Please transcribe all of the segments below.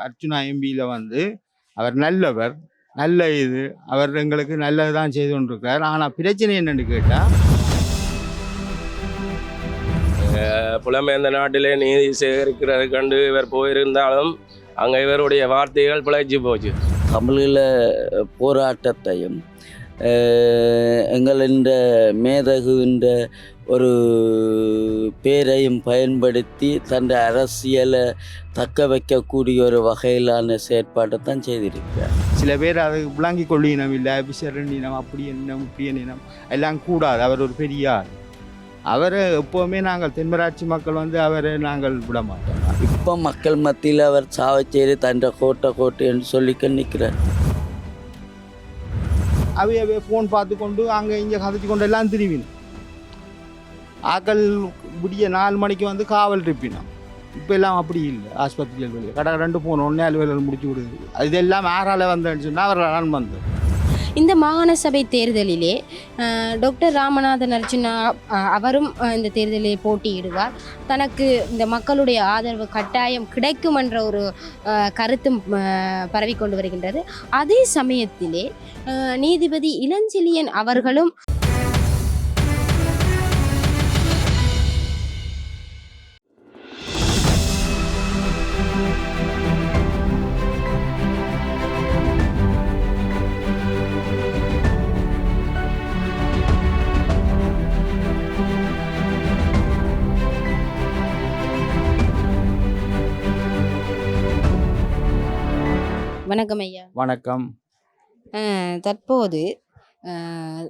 அர்ச்சுனா எம்பியில் வந்து அவர் நல்லவர் நல்ல இது அவர் எங்களுக்கு நல்லது தான் செய்து கொண்டிருக்கிறார். ஆனால் பிரச்சனை என்னன்னு கேட்டால் புலம்பெயர்ந்த நாட்டிலே நீதி சேகரிக்கிறது கண்டு இவர் போயிருந்தாலும் அங்கே இவருடைய வார்த்தைகள் பிழைச்சி போச்சு. தமிழீழ போராட்டத்தையும் அஹ், எங்களின் மேதகுகின்ற ஒரு பேரையும் பயன்படுத்தி தன் அரசியலை தக்க வைக்கக்கூடிய ஒரு வகையிலான செயற்பாட்டை தான் செய்திருக்கிறார். சில பேர் அதை விளங்கி கொள்ளினம் இல்லை அபிஷரன் இனம் அப்படி இனம் இப்படி இனம் எல்லாம் கூடாது அவர் ஒரு பெரிய ஆள். அவரை எப்போவுமே நாங்கள் தென்மராட்சி மக்கள் வந்து அவரை நாங்கள் விட மாட்டோம். இப்போ மக்கள் மத்தியில் அவர் சாவச்சேரி தன் கோட்டை கோட்டை என்று சொல்லிக்க நிற்கிறார் அவையவே ஃபோன் பார்த்து கொண்டு அங்கே இங்கே கதைச்சு கொண்டு எல்லாம் திரும்பினோம். ஆக்கள் விடிய நாலு மணிக்கு வந்து காவல் இருப்பினோம் இப்போ எல்லாம் அப்படி இல்லை. ஆஸ்பத்திரியில் வெளியே. கடை ரெண்டு போன ஒன்றே அலுவலர் முடிச்சு விடுது. இதெல்லாம் யாரால வந்தேன்னு சொன்னால் அவரால் வந்து. இந்த மாகாண சபை தேர்தலிலே டாக்டர் ராமநாதன் அர்ஜுனா அவரும் இந்த தேர்தலில் போட்டியிடுவார். தனக்கு இந்த மக்களுடைய ஆதரவு கட்டாயம் கிடைக்கும் என்ற ஒரு கருத்தும் பரவி பரவிக்கொண்டு வருகின்றது. அதே சமயத்திலே நீதிபதி இளஞ்செழியன் அவர்களும் வணக்கம் ஐயா. வணக்கம். தற்போது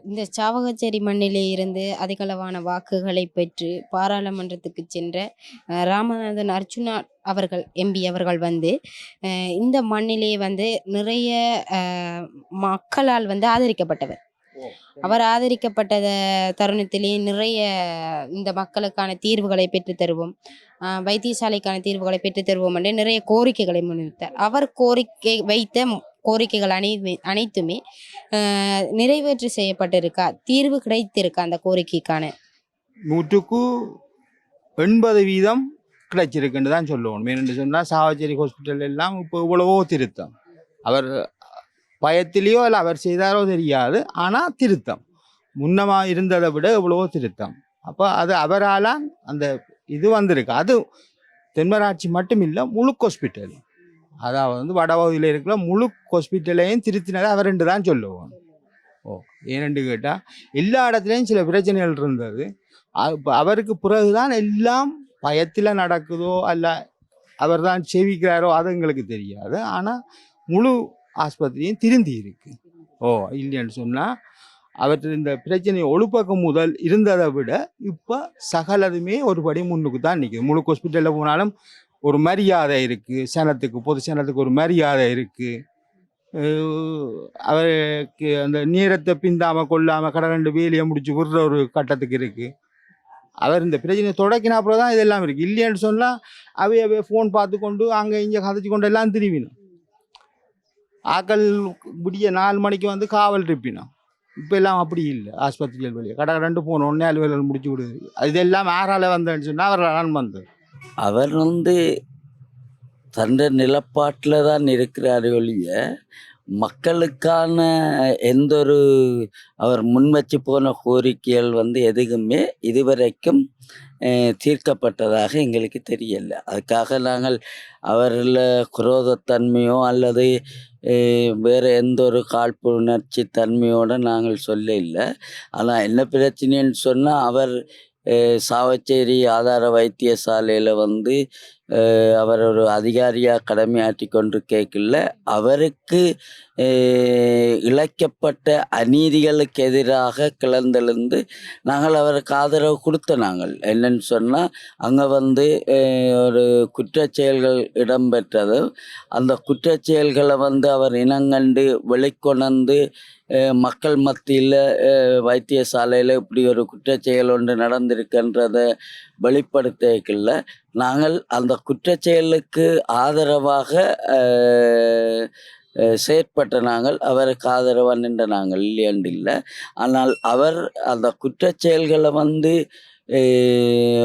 இந்த சாவகச்சேரி மண்ணிலே இருந்து அதிகளவான வாக்குகளை பெற்று பாராளுமன்றத்துக்கு சென்ற ராமநாதன் அர்ச்சுனா அவர்கள் எம்பி அவர்கள் வந்து இந்த மண்ணிலே வந்து நிறைய மக்களால் வந்து ஆதரிக்கப்பட்டவர். அவர் ஆதரிக்கப்பட்ட தருணத்திலே நிறைய இந்த மக்களுக்கான தீர்வுகளை பெற்றுத்தருவோம் வைத்தியசாலைக்கான தீர்வுகளை பெற்று தருவோம் என்று நிறைய கோரிக்கைகளை முன்வைத்தார். அவர் கோரிக்கை வைத்த கோரிக்கைகள் அனை அனைத்துமே நிறைவேற்று நிறைவேற்றி செய்யப்பட்டிருக்கா தீர்வு கிடைத்திருக்கா அந்த கோரிக்கைக்கான? நூற்றுக்கு எண்பது வீதம் கிடைச்சிருக்குன்னு தான் சொல்லுவோம் ஏன்னு சொன்னால் சாவச்சேரி ஹாஸ்பிட்டல் எல்லாம் இப்போ இவ்வளவோ திருத்தம். அவர் பயத்திலேயோ இல்லை அவர் செய்தாரோ தெரியாது. ஆனால் திருத்தம். முன்னமாக இருந்ததை விட எவ்வளவோ திருத்தம். அப்போ அது அவரால் அந்த இது வந்திருக்கு. அது தென்மராட்சி மட்டும் இல்லை முழு ஹாஸ்பிட்டல். அதாவது வந்து வடபகுதியில் இருக்கிற முழு ஹாஸ்பிட்டலையும் திருத்தினதை அவர் ரெண்டு தான் சொல்லுவோம். ஓ ஏனென்று கேட்டால் எல்லா இடத்துலையும் சில பிரச்சனைகள் இருந்தது. அவருக்கு பிறகுதான் எல்லாம் பயத்தில் நடக்குதோ அல்ல அவர் தான் செவிக்கிறாரோ அது எங்களுக்கு தெரியாது. ஆனால் முழு ஆஸ்பத்திரியும் திருந்தி இருக்கு. ஓ இல்லைன்னு சொன்னால் அவர் இந்த பிரச்சனை ஒழுப்பக்கம் முதல் இருந்ததை விட இப்போ சகலதுமே ஒரு படி முன்னுக்கு தான் நிற்குது முழு ஹாஸ்பிட்டலில் போனாலும் ஒரு மரியாதை இருக்குது சனத்துக்கு பொது சனத்துக்கு ஒரு மரியாதை இருக்குது அவருக்கு அந்த நேரத்தை பிந்தாமல் கொள்ளாமல் கடை ரெண்டு வேலையை முடிச்சு விடுற ஒரு கட்டத்துக்கு இருக்குது அவர் இந்த பிரச்சனையை தொடக்கின அப்புறம் தான் இதெல்லாம் இருக்குது இல்லைன்னு சொன்னால் அவை அவை ஃபோன் பார்த்து கொண்டு அங்கே இங்கே கதைச்சு கொண்டு எல்லாம் திரும்பினோம் ஆக்கள் விடிய நாலு மணிக்கு வந்து காவல் இருப்பினோம் இப்போ எல்லாம் அப்படி இல்லை. ஆஸ்பத்திரியில் வெளியே. கடை ரெண்டு போகணும். ஒன்றே அலுவலர் முடிச்சு விடுது. இதெல்லாம் யாரால வந்தேன்னு சொன்னால் அவரால் வந்தது அவர் வந்து தந்த நிலப்பாட்டில் தான் இருக்கிறார் ஒழிய மக்களுக்கான எந்த ஒரு அவர் முன்வச்சு போன கோரிக்கைகள் வந்து எதுவுமே இதுவரைக்கும் தீர்க்கப்பட்டதாக எங்களுக்கு தெரியல. அதுக்காக நாங்கள் அவரில் குரோதத்தன்மையோ அல்லது வேறு எந்த ஒரு காழ்ப்புணர்ச்சி தன்மையோடு நாங்கள் சொல்ல இல்லை. ஆனால் என்ன பிரச்சனைன்னு சொன்னால் அவர் சாவச்சேரி ஆதார வைத்தியசாலையில் வந்து அவர் ஒரு அதிகாரியாக கடமையாற்றி கொண்டு கேட்கல அவருக்கு இழைக்கப்பட்ட அநீதிகளுக்கு எதிராக கிளர்ந்தெழுந்து நாங்கள் அவருக்கு ஆதரவு கொடுத்த நாங்கள். என்னன்னு சொன்னால் அங்கே வந்து ஒரு குற்ற செயல்கள் இடம்பெற்றது. அந்த குற்ற செயல்களை வந்து அவர் இனங்கண்டு வெளிக்கொணர்ந்து மக்கள் மத்தியில் வைத்தியசாலையில் இப்படி ஒரு குற்றச்செயல் ஒன்று நடந்திருக்கின்றதை வெளிப்படுத்தல நாங்கள் அந்த குற்றச்செயலுக்கு ஆதரவாக செயற்பட்ட நாங்கள் அவருக்கு ஆதரவாக நின்ற நாங்கள் இல்லையாண்டு இல்லை. ஆனால் அவர் அந்த குற்றச்செயல்களை வந்து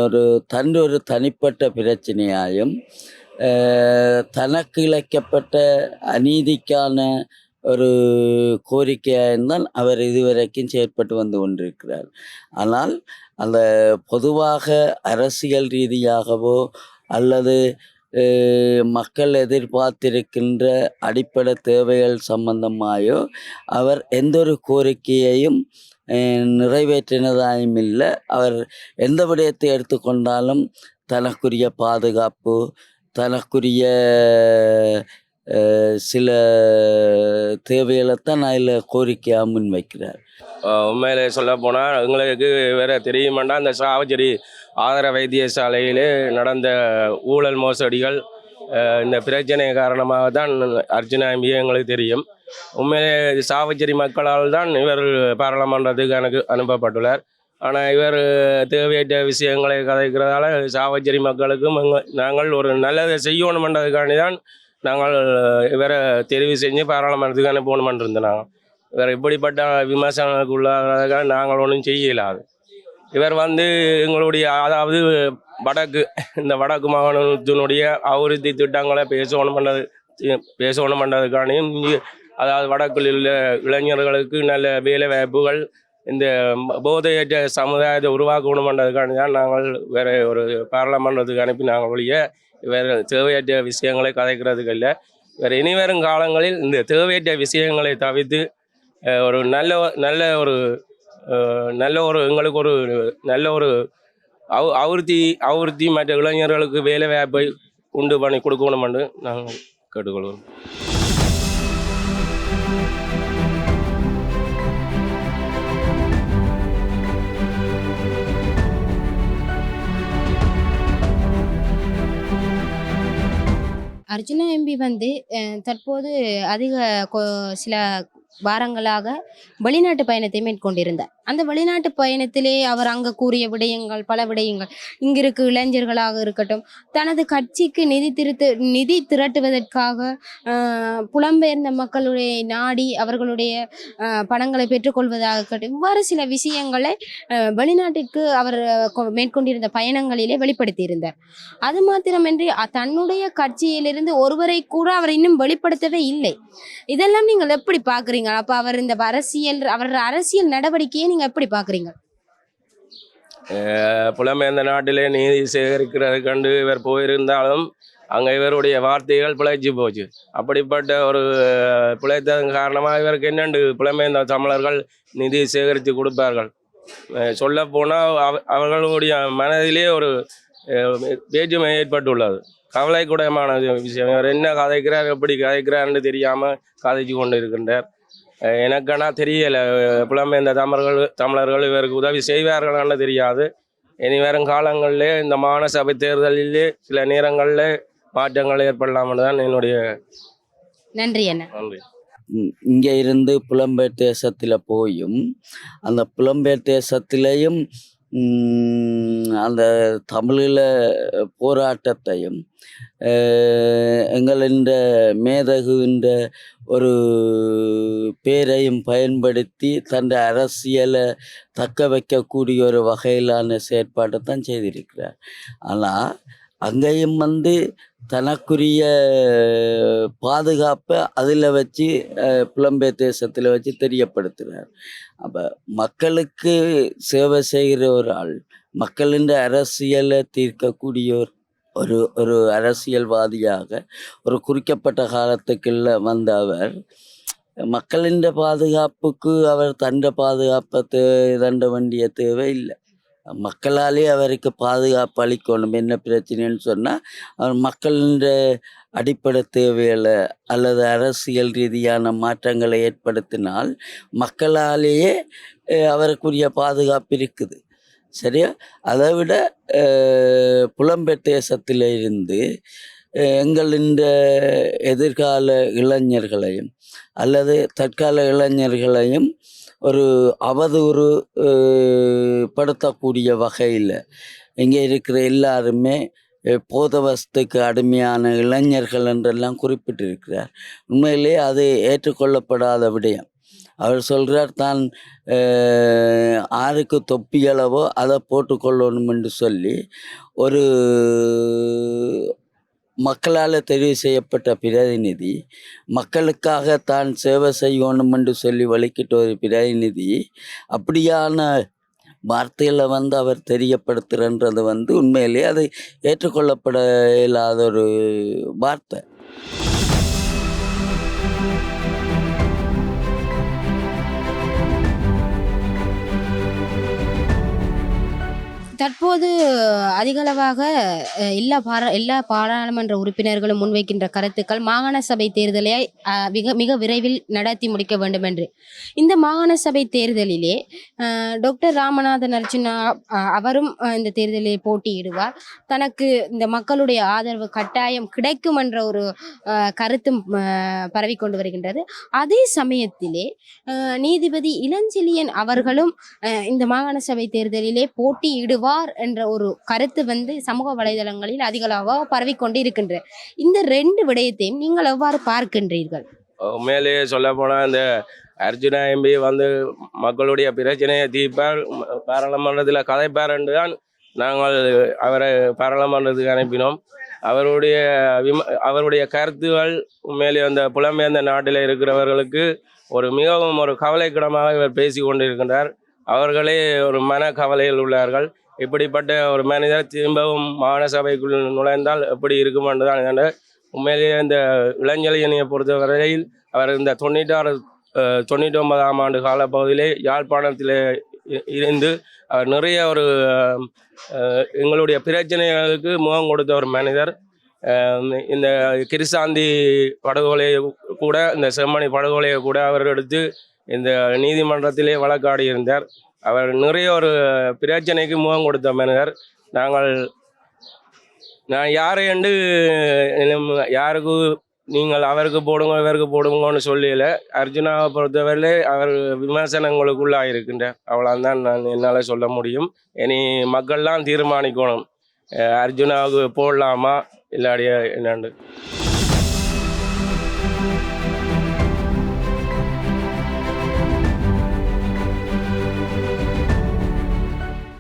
ஒரு தன் ஒரு தனிப்பட்ட பிரச்சனையாயும் தனக்கு இழைக்கப்பட்ட அநீதிக்கான ஒரு கோரிக்கையாக இருந்தால் அவர் இதுவரைக்கும் செயற்பட்டு வந்து கொண்டிருக்கிறார். ஆனால் அந்த பொதுவாக அரசியல் ரீதியாகவோ அல்லது மக்கள் எதிர்பார்த்திருக்கின்ற அடிப்படை தேவைகள் சம்பந்தமாயோ அவர் எந்த ஒரு கோரிக்கையையும் நிறைவேற்றினதாயும் இல்லை. அவர் எந்த விடயத்தை எடுத்துக்கொண்டாலும் தனக்குரிய பாதுகாப்பு தனக்குரிய சில தேவைகளைத்தான் இதில் கோரிக்கையாக முன்வைக்கிறார் வைக்கிறார். உண்மையிலே சொல்ல போனால் எங்களுக்கு வேற தெரியுமாண்டா இந்த சாவச்சேரி ஆதார வைத்தியசாலையிலே நடந்த ஊழல் மோசடிகள் இந்த பிரச்சனை காரணமாக தான் அர்ஜுனா எம்பிஏ எங்களுக்கு தெரியும். உண்மையிலே சாவச்சேரி மக்களால் தான் இவர் பாராளுமன்றத்துக்கு எனக்கு அனுப்பப்பட்டுள்ளார். ஆனால் இவர் தேவையற்ற விஷயங்களை கதைக்கிறதால சாவச்சேரி மக்களுக்கும் நாங்கள் ஒரு நல்லதை செய்யணுமென்றதுக்காண்டி தான் நாங்கள் இவரை தெரிவு செஞ்சு பாராளுமன்றத்துக்கு அனுப்பணும் பண்ணிருந்தோம் நாங்கள் இவர் இப்படிப்பட்ட விமர்சனங்களுக்கு உள்ளாக நாங்கள் ஒன்றும் செய்யலாது இவர் வந்து எங்களுடைய அதாவது வடக்கு இந்த வடக்கு மாகாணத்தினுடைய அபிவிருத்தி திட்டங்களை பேசணும் பண்ணது பேசணும் பண்ணுறதுக்காண்டியும் அதாவது வடக்கில் உள்ள இளைஞர்களுக்கு நல்ல வேலை வாய்ப்புகள் இந்த போதையற்ற சமுதாயத்தை உருவாக்கணும் பண்ணுறதுக்காண்டி தான் நாங்கள் வேற ஒரு பாராளுமன்றத்துக்கு அனுப்பி நாங்கள் ஒழிய வேறு தேவையற்ற விஷயங்களை கதைக்கிறதுக்கு இல்லை வேறு இனி வரும் காலங்களில் இந்த தேவையற்ற விஷயங்களை தவிர்த்து ஒரு நல்ல நல்ல ஒரு நல்ல ஒரு எங்களுக்கு ஒரு நல்ல ஒரு அவு அவிர்த்தி அவிர்த்தி மற்ற இளைஞர்களுக்கு வேலை வாய்ப்பை உண்டு பண்ணி கொடுக்கணும் என்று நாங்கள் கேட்டுக்கொள்வோம் அர்ஜுனா எம்பி வந்து தற்போது அதிக சில வாரங்களாக வெளிநாட்டு பயணத்தை மேற்கொண்டிருந்தார். அந்த வெளிநாட்டு பயணத்திலே அவர் அங்க கூறிய விடயங்கள் பல விடயங்கள். இங்கிருக்கு இளைஞர்களாக இருக்கட்டும் தனது கட்சிக்கு நிதி திருத்து நிதி திரட்டுவதற்காக புலம்பெயர்ந்த மக்களுடைய நாடி அவர்களுடைய பணங்களை பெற்றுக்கொள்வதாக இருக்கட்டும் இவ்வாறு சில விஷயங்களை வெளிநாட்டிற்கு அவர் மேற்கொண்டிருந்த பயணங்களிலே வெளிப்படுத்தியிருந்தார். அது மாத்திரமின்றி தன்னுடைய கட்சியிலிருந்து ஒருவரை கூட அவர் இன்னும் வெளிப்படுத்தவே இல்லை. இதெல்லாம் நீங்கள் எப்படி பாக்குறீங்க அப்ப அவர் இந்த அரசியல் அவர் அரசியல் நடவடிக்கையை நீங்க எப்படி பாக்குறீங்க? புலமை புலம்பெயர்ந்த நாட்டிலே நீதி சேகரிக்கிறது கண்டு இவர் போயிருந்தாலும் அங்கே இவருடைய வார்த்தைகள் பிழைச்சி போச்சு. அப்படிப்பட்ட ஒரு பிழைத்ததன் காரணமாக இவருக்கு என்னண்டு? புலமேந்த தமிழர்கள் நிதி சேகரித்து கொடுப்பார்கள். சொல்ல போனால் அவர்களுடைய மனதிலே ஒரு வேற்றுமை ஏற்பட்டுள்ளது. கவலைக்கூடமான விஷயம். இவர் என்ன கதைக்கிறார் எப்படி கதைக்கிறார்னு தெரியாமல் கதைச்சு கொண்டு இருக்கின்றார் எனக்கானா தெரியலை. புலம்பெயர்ந்த தமிழர்கள் தமிழர்கள் இவருக்கு உதவி செய்வார்களான்னு தெரியாது. இனி வரும் காலங்களிலே இந்த மாகாண சபை தேர்தலிலே சில நேரங்களில் மாற்றங்கள் ஏற்படலாம்னு தான் என்னுடைய நன்றி அண்ணா. நன்றி. இங்கே இருந்து புலம்பெயர் தேசத்தில் போயும் அந்த புலம்பெயர் தேசத்திலேயும் அந்த தமிழில் போராட்டத்தையும் அஹ், எங்களின் மேதகுகின்ற ஒரு பேரையும் பயன்படுத்தி தன் அரசியலை தக்க வைக்கக்கூடிய ஒரு வகையிலான செயற்பாட்டை தான் செய்திருக்கிறார். ஆனால் அங்கேயும் வந்து தனக்குரிய பாதுகாப்பை அதில் வச்சு புலம்பெயர் தேசத்தில் வச்சு தெரியப்படுத்துகிறார் அப்போ மக்களுக்கு சேவை செய்கிற ஒரு ஆள் மக்களின் அரசியலை தீர்க்கக்கூடிய ஒரு ஒரு ஒரு அரசியல்வாதியாக ஒரு குறிக்கப்பட்ட காலத்துக்குள்ள வந்த அவர் மக்களின் பாதுகாப்புக்கு அவர் தண்ட பாதுகாப்பை தே தண்ட வேண்டிய தேவை இல்லை மக்களாலே அவருக்கு பாதுகாப்பு அளிக்கணும். என்ன பிரச்சனைன்னு சொன்னால் அவர் மக்களின்ற அடிப்படை தேவைகளை அல்லது அரசியல் ரீதியான மாற்றங்களை ஏற்படுத்தினால் மக்களாலேயே அவருக்குரிய பாதுகாப்பு இருக்குது. சரியா? அதை விட அஹ், புலம்பெயர் தேசத்தில் இருந்து அஹ், எங்களின் எதிர்கால இளைஞர்களையும் அல்லது தற்கால இளைஞர்களையும் ஒரு அவதூறு படுத்தக்கூடிய வகையில். இங்கே இருக்கிற எல்லாருமே போதவஸ்துக்கு அடிமையான இளைஞர்கள் என்றெல்லாம் குறிப்பிட்டிருக்கிறார். உண்மையிலே அது ஏற்றுக்கொள்ளப்படாத விடயம். அவர் சொல்கிறார் தான் அஹ், ஆருக்கு தொப்பியளவோ அதை போட்டுக்கொள்ளணும் என்று சொல்லி ஒரு மக்களால் தெரிவு செய்யப்பட்ட பிரதிநிதி மக்களுக்காக தான் சேவை செய்யணும் என்று சொல்லி வலிக்கிட்ட ஒரு பிரதிநிதி அப்படியான வார்த்தையில் வந்து அவர் தெரியப்படுத்துகிறன்றது வந்து உண்மையிலேயே அது ஏற்றுக்கொள்ளப்பட இல்லாத ஒரு வார்த்தை. தற்போது அதிகளவாக எல்லா பாரா எல்லா பாராளுமன்ற உறுப்பினர்களும் முன்வைக்கின்ற கருத்துக்கள் மாகாண சபை தேர்தலை மிக மிக விரைவில் நடத்தி முடிக்க வேண்டும் என்று இந்த மாகாண சபை தேர்தலிலே டாக்டர் ராமநாதன் அர்ஜுனா அவரும் இந்த தேர்தலில் போட்டியிடுவார். தனக்கு இந்த மக்களுடைய ஆதரவு கட்டாயம் கிடைக்கும் என்ற ஒரு கருத்தும் பரவி கொண்டு வருகின்றது. அதே சமயத்திலே நீதிபதி இளஞ்செழியன் அவர்களும் இந்த மாகாண சபை தேர்தலிலே போட்டியிடுவார் என்ற ஒரு கருத்து வந்து சமூக வலைதளங்களில் அதிகளவாக பரவிக்கொண்டு இருக்கின்ற இந்த ரெண்டு விடயத்தையும் நீங்கள் எவ்வாறு பார்க்கின்றீர்கள்? உண்மையிலேயே சொல்ல போனால் இந்த அர்ஜுனா எம்பி வந்து மக்களுடைய பிரச்சனையை தீர்ப்பார். பாராளுமன்றத்தில் கதைப்பார் என்று தான் நாங்கள் அவரை பாராளுமன்றத்துக்கு அனுப்பினோம். அவருடைய விம அவருடைய கருத்துகள் உண்மையிலே அந்த புலம்பெயர்ந்த நாட்டில் இருக்கிறவர்களுக்கு ஒரு மிகவும் ஒரு கவலைக்கிடமாக இவர் பேசி கொண்டிருக்கின்றார் அவர்களே ஒரு மன கவலையில் உள்ளார்கள். இப்படிப்பட்ட ஒரு மேனேஜர் திரும்பவும் மாகாண சபைக்குள் நுழைந்தால் எப்படி இருக்கும் என்று தான் உண்மையிலேயே இந்த இளஞ்செழியனை பொறுத்தவரையில் அவர் இந்த தொண்ணூற்றாறு தொண்ணூற்றி ஒன்பதாம் ஆண்டு காலப்பகுதியிலே யாழ்ப்பாணத்தில் இ- இருந்து அவர் நிறைய ஒரு எங்களுடைய பிரச்சனைகளுக்கு முகம் கொடுத்த ஒரு மனிதர் இந்த கிருசாந்தி படுகொலையை கூட இந்த செம்மணி படுகொலையை கூட அவர் எடுத்து இந்த நீதிமன்றத்திலே வழக்காடி இருந்தார். அவர் நிறைய ஒரு பிரச்சனைக்கு முகம் கொடுத்த மனிதர். நாங்கள் நான் யாரை என்று யாருக்கு நீங்கள் அவருக்கு போடுங்க இவருக்கு போடுங்கன்னு சொல்லல. அர்ஜுனாவை பொறுத்தவரையிலே அவர் விமர்சனங்களுக்குள்ளாக இருக்கின்ற அவ்வளோதான் நான் என்னால் சொல்ல முடியும். இனி மக்கள்லாம் தீர்மானிக்கணும். அர்ஜுனாவுக்கு போடலாமா? இல்லாடியா என்னண்டு?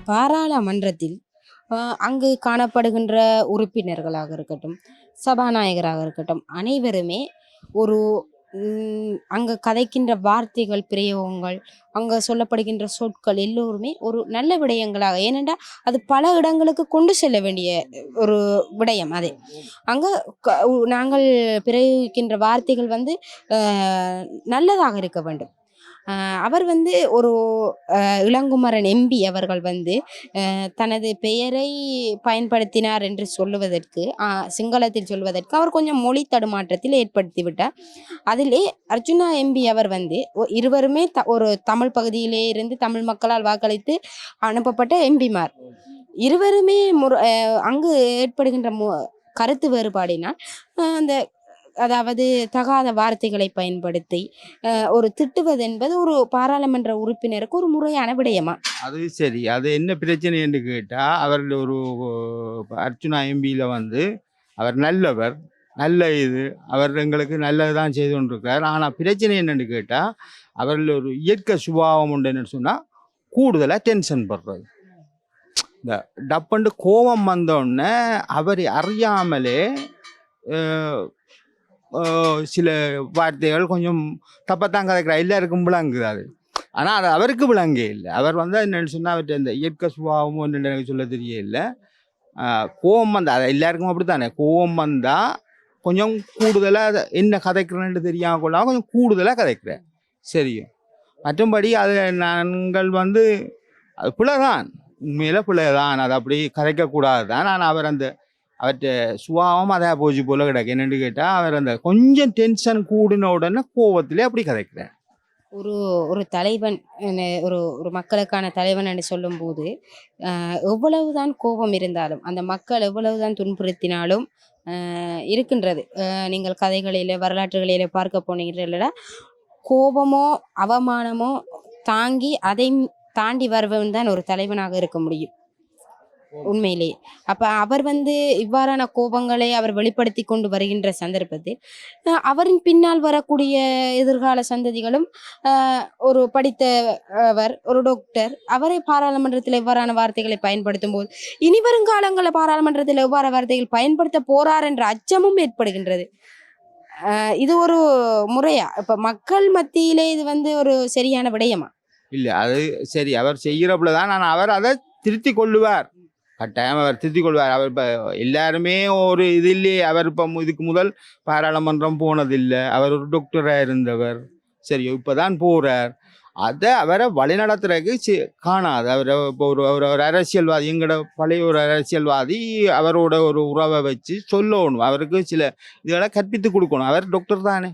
பாராளுமன்றத்தில் அங்கு காணப்படுகின்ற உறுப்பினர்களாக இருக்கட்டும் சபாநாயகராக இருக்கட்டும் அனைவருமே ஒரு அங்கே கதைக்கின்ற வார்த்தைகள் பிரயோகங்கள் அங்கே சொல்லப்படுகின்ற சொற்கள் எல்லோருமே ஒரு நல்ல விடயங்களாக ஏனென்றால் அது பல இடங்களுக்கு கொண்டு செல்ல வேண்டிய ஒரு விடயம் அது. அங்கே க- நாங்கள் பிரயோகிக்கின்ற வார்த்தைகள் வந்து நல்லதாக இருக்க வேண்டும். அவர் வந்து ஒரு இளங்குமரன் எம்பி அவர்கள் வந்து தனது பெயரை பயன்படுத்தினார் என்று சொல்லுவதற்கு சிங்களத்தில் சொல்வதற்கு அவர் கொஞ்சம் மொழி தடுமாற்றத்தில் ஏற்படுத்தி விட்டார். அதிலே அர்ஜுனா எம்பி அவர் வந்து இருவருமே த ஒரு தமிழ் பகுதியிலே இருந்து தமிழ் மக்களால் வாக்களித்து அனுப்பப்பட்ட எம்பிமார் இருவருமே முற அங்கு ஏற்படுகின்ற மு கருத்து வேறுபாடினால் அந்த அதாவது தகாத வார்த்தைகளை பயன்படுத்தி ஒரு திட்டுவது என்பது ஒரு பாராளுமன்ற உறுப்பினருக்கு ஒரு முறையான விடயமா? அது சரி. அது என்ன பிரச்சனை என்று கேட்டால் அவர் ஒரு அஹ், அர்ச்சுனா எம்பியில் வந்து அவர் நல்லவர் நல்ல இது அவர் எங்களுக்கு நல்லது தான் செய்து கொண்டிருக்கிறார். ஆனால் பிரச்சனை என்னென்னு கேட்டால் அவரில் ஒரு இயற்கை சுபாவம் உண்டு சொன்னால் கூடுதலாக டென்ஷன் படுறது. இந்த டப்பண்டு கோபம் வந்தோடனே அவர் அறியாமலே சில வார்த்தைகள் கொஞ்சம் தப்பத்தான் கதைக்கிறார் எல்லாருக்கும் விளங்குது அது. ஆனால் அது அவருக்கு விளங்கே இல்லை. அவர் வந்து என்னென்னு சொன்னால் அவர்கிட்ட இந்த இயற்கை சுபாவமும் என்னென்னு எனக்கு சொல்ல தெரியல ஆஹ் கோவம் வந்தால் அது எல்லாருக்கும் அப்படித்தானே? கோவம் வந்தால் கொஞ்சம் கூடுதலாக என்ன கதைக்கிறேன்னு தெரியாமல் கொள்ளாமல் கொஞ்சம் கூடுதலாக கதைக்கிறேன். சரியும். மற்றும்படி அது நாங்கள் வந்து அது பிள்ளைதான் உண்மையில் பிள்ளைதான் அது அப்படி கதைக்கக்கூடாது தான் ஆனால் அவர் அந்த அவர்கிட்ட சுபாவம் அதே போச்சு போல கிடக்கு. என்னென்னு கேட்டால் அவர் அந்த கொஞ்சம் டென்ஷன் கூடின உடனே கோவத்திலே அப்படி கதைக்கிறார். ஒரு ஒரு தலைவன் ஒரு ஒரு மக்களுக்கான தலைவன் என்று சொல்லும்போது எவ்வளவுதான் கோபம் இருந்தாலும் அந்த மக்கள் எவ்வளவுதான் துன்புறுத்தினாலும் இருக்கின்றது. நீங்கள் கதைகளில் வரலாற்றுகளில் பார்க்க போனீங்கன்னா கோபமோ அவமானமோ தாங்கி அதை தாண்டி வருபவன் தான் ஒரு தலைவனாக இருக்க முடியும். உண்மையிலே. அப்ப அவர் வந்து இவ்வாறான கோபங்களை அவர் வெளிப்படுத்தி கொண்டு வருகின்ற சந்தர்ப்பத்தில் அவரின் பின்னால் வரக்கூடிய எதிர்கால சந்ததிகளும் ஒரு படித்தவர் ஒரு டாக்டர் அவரை பாராளுமன்றத்தில் இவ்வாறான வார்த்தைகளை பயன்படுத்தும் போது இனி வருங்காலங்களில் பாராளுமன்றத்தில் எவ்வாறு வார்த்தைகள் பயன்படுத்த போறார் என்ற அச்சமும் ஏற்படுகின்றது. இது ஒரு முறையா? இப்ப மக்கள் மத்தியிலே இது வந்து ஒரு சரியான விடயமா? இல்லை அது சரி அவர் செய்கிறப்பல தான் நான் அவர் அதை திருத்தி கொள்ளுவார். கட்டாயம் அவர் திருத்திக் கொள்வார் அவர் இப்போ எல்லாருமே ஒரு இது இல்லையே அவர் இப்போ இதுக்கு முதல் பாராளுமன்றம் போனதில்லை. அவர் ஒரு டாக்டராக இருந்தவர். சரி இப்போ தான் போகிறார் அதை அவரை வழிநடத்துறதுக்கு சி காணாது. அவர் இப்போ ஒரு ஒரு ஒரு அரசியல்வாதி எங்களோட பழைய ஒரு அரசியல்வாதி அவரோட ஒரு உறவை வச்சு சொல்லணும். அவருக்கு சில இதெல்லாம் கற்பித்து கொடுக்கணும். அவர் டாக்டர் தானே.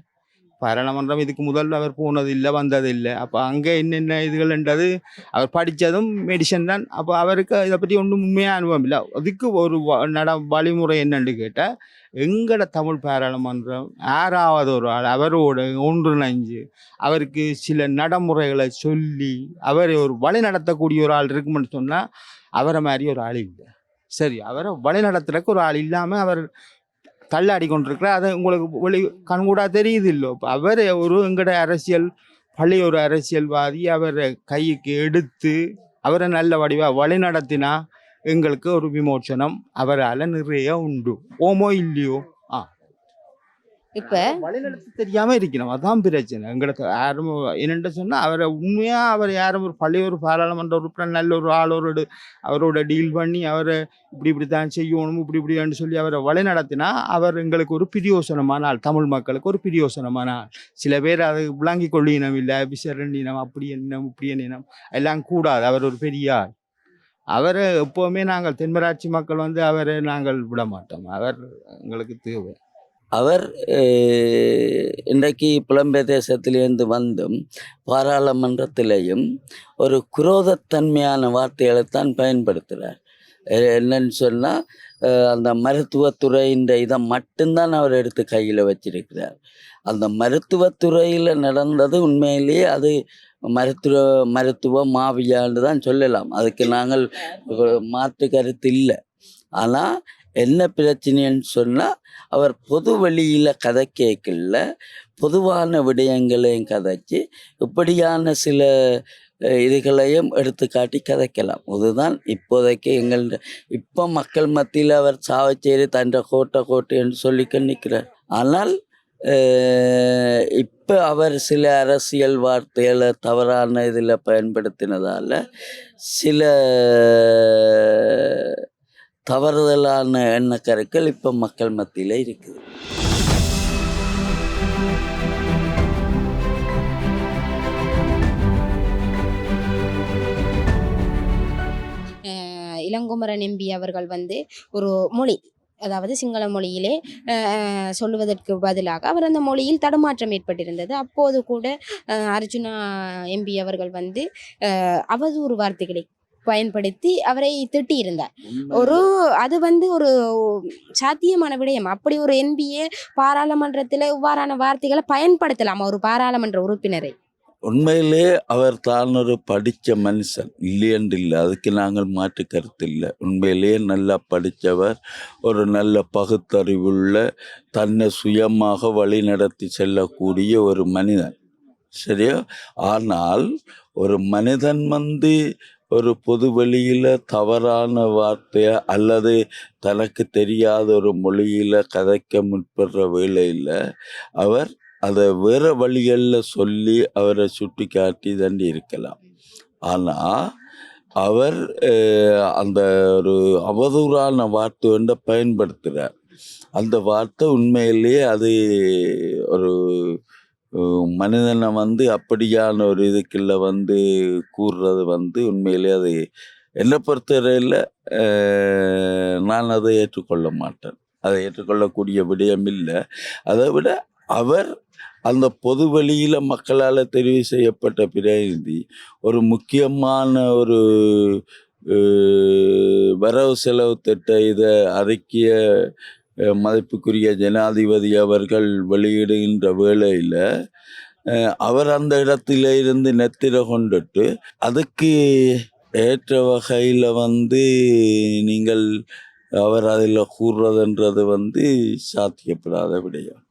பாராளுமன்றம் இதுக்கு முதல் அவர் போனதில்லை வந்ததில்லை அப்போ அங்கே என்னென்ன இதுகள்ன்றது அவர் படித்ததும் மெடிசன் தான் அப்போ அவருக்கு இதை பற்றி ஒன்றும் உண்மையாக அனுபவம் இல்லை அதுக்கு ஒரு வ- நட வழிமுறை என்னன்னு கேட்டால் எங்கட தமிழ் பாராளுமன்றம் யாராவது ஒரு ஆள் அவரோட ஒன்றிணைஞ்சு அவருக்கு சில நடைமுறைகளை சொல்லி அவரை ஒரு வழி நடத்தக்கூடிய ஒரு ஆள் இருக்குமென்னு சொன்னால் அவரை மாதிரி ஒரு ஆள் இல்லை சரி அவரை வழி நடத்துறதுக்கு ஒரு ஆள் இல்லாமல் அவர் தள்ளாடி கொண்டிருக்கிறார் அது உங்களுக்கு வெளி கண்கூடா தெரியுது இல்லை இப்போ அவர் ஒரு எங்கட அரசியல் பள்ளி ஒரு அரசியல்வாதி அவரை கைக்கு எடுத்து அவரை நல்ல வடிவாக வழி நடத்தினா எங்களுக்கு ஒரு விமோச்சனம் அவரால் நிறைய உண்டு. ஓமோ இல்லையோ? இப்ப வழிநடத்த தெரியாம இருக்கணும். அதான் பிரச்சனை. எங்களுக்கு யாரும் என்னென்று சொன்னா அவரை உண்மையா அவர் யாரும் ஒரு பழைய ஒரு பாராளுமன்ற உறுப்பினர் நல்ல ஒரு ஆளோரோட அவரோட டீல் பண்ணி அவரை இப்படி இப்படி தான் செய்யணும் இப்படி இப்படின்னு சொல்லி அவரை வழி நடத்தினா அவர் எங்களுக்கு ஒரு பிரியோசனமான ஆள் தமிழ் மக்களுக்கு ஒரு பிரியோசனமான ஆள். சில பேர் அது விளங்கி கொள்ளினம் இல்லை விசரண்டினம் அப்படி என்ன இப்படி என்னினம் எல்லாம் கூடாது. அவர் ஒரு பெரிய ஆள். அவரை எப்போவுமே நாங்கள் தென்மராட்சி மக்கள் வந்து அவரை நாங்கள் விட மாட்டோம் அவர் எங்களுக்கு தேவை. அவர் இன்றைக்கு புலம்பெயர் தேசத்திலிருந்து வந்தும் பாராளுமன்றத்திலேயும் ஒரு குரோதத்தன்மையான வார்த்தைகளைத்தான் பயன்படுத்துகிறார் என்னன்னு சொன்னால் அந்த மருத்துவத்துறையின் இதை மட்டும்தான் அவர் எடுத்து கையில் வச்சிருக்கிறார். அந்த மருத்துவத்துறையில் நடந்தது உண்மையிலேயே அது மருத்துவ மருத்துவ மாவியான்னு தான் சொல்லலாம். அதுக்கு நாங்கள் மாற்று கருத்து இல்லை. ஆனால் என்ன பிரச்சனைன்னு சொன்னால் அவர் பொது வழியில் கதை கேட்கல பொதுவான விடயங்களையும் கதைச்சு இப்படியான சில இதுகளையும் எடுத்து காட்டி கதைக்கலாம். அதுதான் இப்போதைக்கு எங்கள் இப்போ மக்கள் மத்தியில் அவர் சாவச்சேரி தன்ற கோட்டை கோட்டை என்று சொல்லி நிற்கிறார் ஆனால் இப்போ அவர் சில அரசியல் வார்த்தைகளை தவறான இதில் பயன்படுத்தினதால் சில தவறுதலான எண்ணக்கருக்கள் இப்போ மக்கள் மத்தியில் இருக்குது. இளங்குமரன் எம்பி அவர்கள் வந்து ஒரு மொழி அதாவது சிங்கள மொழியிலே சொல்லுவதற்கு பதிலாக அவர் அந்த மொழியில் தடுமாற்றம் ஏற்பட்டிருந்தது. அப்போது கூட அர்ஜுனா எம்பி அவர்கள் வந்து அவதூறு வார்த்தைகளை பயன்படுத்தி அவரை திட்டியிருந்தார். ஒரு அது வந்து ஒரு சாத்தியமான விடயம். அப்படி ஒரு என்பிஏ பாராளுமன்றத்தில் இவ்வாறான வார்த்தைகளை பயன்படுத்தலாமா ஒரு பாராளுமன்ற உறுப்பினரை. உண்மையிலே அவர் தான் ஒரு படித்த மனுஷன் இல்லையென்று இல்லை. அதுக்கு நாங்கள் மாற்று கருத்து இல்லை. உண்மையிலேயே நல்லா படித்தவர் ஒரு நல்ல பகுத்தறிவுள்ள தன்னை சுயமாக வழி நடத்தி செல்லக்கூடிய ஒரு மனிதன். சரியா? ஆனால் ஒரு மனிதன் வந்து ஒரு பொது வெளியில் தவறான வார்த்தையை அல்லது தனக்கு தெரியாத ஒரு மொழியில் கதைக்க முற்படுற வேளையில் அவர் அதை வேறு வழிகளில் சொல்லி அவரை சுட்டி காட்டி தண்டி இருக்கலாம். ஆனால் அவர் அந்த ஒரு அவதூறான வார்த்தை வந்து பயன்படுத்துகிறார் அந்த வார்த்தை உண்மையிலேயே அது ஒரு மனிதனை வந்து அப்படியான ஒரு இதுக்குள்ள வந்து கூறுறது வந்து உண்மையிலேயே அது என்னை பொறுத்தவரையில் நான் அதை ஏற்றுக்கொள்ள மாட்டேன். அதை ஏற்றுக்கொள்ளக்கூடிய விடயம் இல்லை. அதை விட அவர் அந்த பொது வெளியில் மக்களால் தெரிவு செய்யப்பட்ட பிரதிநிதி ஒரு முக்கியமான ஒரு வரவு செலவு திட்ட இதை அறிக்கையை மதிப்புக்குரிய ஜனாதிபதி அவர்கள் வெளியிடுகின்ற வேளையில் அவர் அந்த இடத்துல இருந்து நெத்திர கொண்டுட்டு அதுக்கு ஏற்ற வகையில் வந்து நீங்கள் அவர் அதில் கூறுறதுன்றது வந்து சாத்தியப்படாத விடயம்.